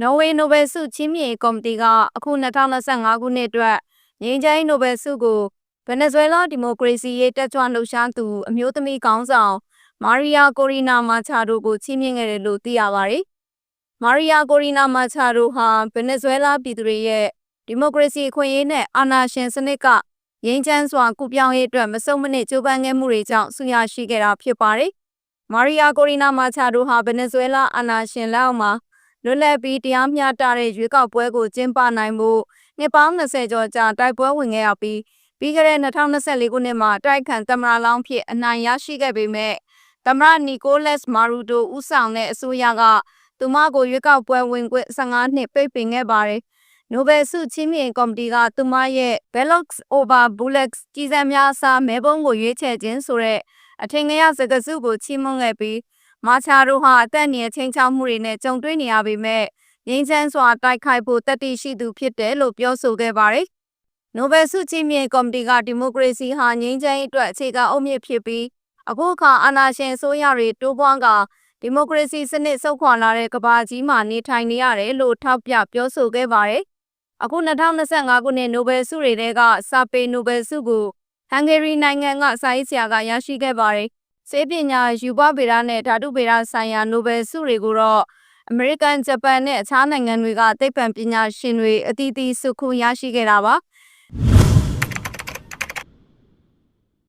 နော်ဝေနိုဘယ်ဆုချီးမြှင့်ရေးကော်မတီကအခု2025ခုနှစ်အတွက်ငြိမ်းချမ်းရေးနိုဘယ်ဆုကိုဗင်နီဇွဲလားဒီမိုကရေစီရေးတက်ကြွလှုပ်ရှားသူအမျိုးသမီးခေါင်းဆောင်မာရီယာကိုရီနာမာချာဒိုကိုချီးမြှင့်ခဲ့တယ်လို့သိရပါတယ်။မာရီယာကိုရီနာမာချာဒိုဟာဗင်နီဇွဲလားပြည်သူတွေရဲ့ဒီမိုကရေစီအခွင့်အရေးနဲ့အာဏာရှင်စနစ်ကငြိမ်းချမ်းစွာကုပြောင်းရေးအတွက်မစုံမနစ်ကြိုးပမ်းခဲ့မှုတွေကြောင့်ဆုရရှိခဲ့တာဖြစ်ပါတယ်။မာရီယာကိုရီနာမာချာဒိုဟာဗင်နီဇွဲလားအာဏာရှင်လက်အောက်မှာ လွတ်လပ်ပြီးတရားမျှတတဲ့ရွေးကောက်ပွဲကိုကျင်းပနိုင်ဖို့နှစ်ပေါင်း20ကျော်ကြာတိုက်ပွဲဝင်ခဲ့ရပြီးပြီးခဲ့တဲ့2024ခုနှစ်မှာတိုက်ခိုက်သမ္မတလောင်းဖြစ်အနိုင်ရရှိခဲ့ပေမဲ့သမ္မတနီကိုလက်စ်မာရူတိုဦးဆောင်တဲ့အစိုးရကသူမကိုရွေးကောက်ပွဲဝင်ခွင့်15နှစ်ပိတ်ပင်ခဲ့ပါတယ်။နိုဘယ်ဆုချီးမြှင့်ကော်မတီကသူမရဲ့ Ballots over Bullets ကြီးစံများအစားမဲပုံးကိုရွေးချယ်ခြင်းဆိုတဲ့အထင်ကရစကားစုကိုချီးမွမ်းခဲ့ပြီး မာချာတို့ဟာအသက်အန္တရာယ်ချင်းချောက်မှုတွေနဲ့ကြုံတွေ့နေရပေမဲ့ငြိမ်းချမ်းစွာတိုက်ခိုက်ဖို့တတိရှိသူဖြစ်တယ်လို့ပြောဆိုခဲ့ပါတယ်။နိုဘယ်ဆုချီးမြှင့်ကော်မတီကဒီမိုကရေစီဟာငြိမ်းချမ်းရေးအတွက်အခြေခံအုတ်မြစ်ဖြစ်ပြီးအခုအခါအာဏာရှင်အစိုးရတွေတိုးပွားကဒီမိုကရေစီစနစ်ဆုတ်ခွာလာတဲ့ကမ္ဘာကြီးမှာနေထိုင်နေရတယ်လို့ထောက်ပြပြောဆိုခဲ့ပါတယ်။အခု2025ခုနှစ်နိုဘယ်ဆုတွေကစာပေနိုဘယ်ဆုကိုဟန်ဂေရီနိုင်ငံကစာရေးဆရာကရရှိခဲ့ပါတယ်။ စေပညာယူပဗေဒနဲ့ဓာတုဗေဒဆိုင်ရာနိုဘယ်ဆုတွေကိုတော့အမေရိကန်ဂျပန်နဲ့အခြားနိုင်ငံတွေကသိပ္ပံပညာရှင်တွေအသီးသီးဆုခုရရှိခဲ့တာပါ။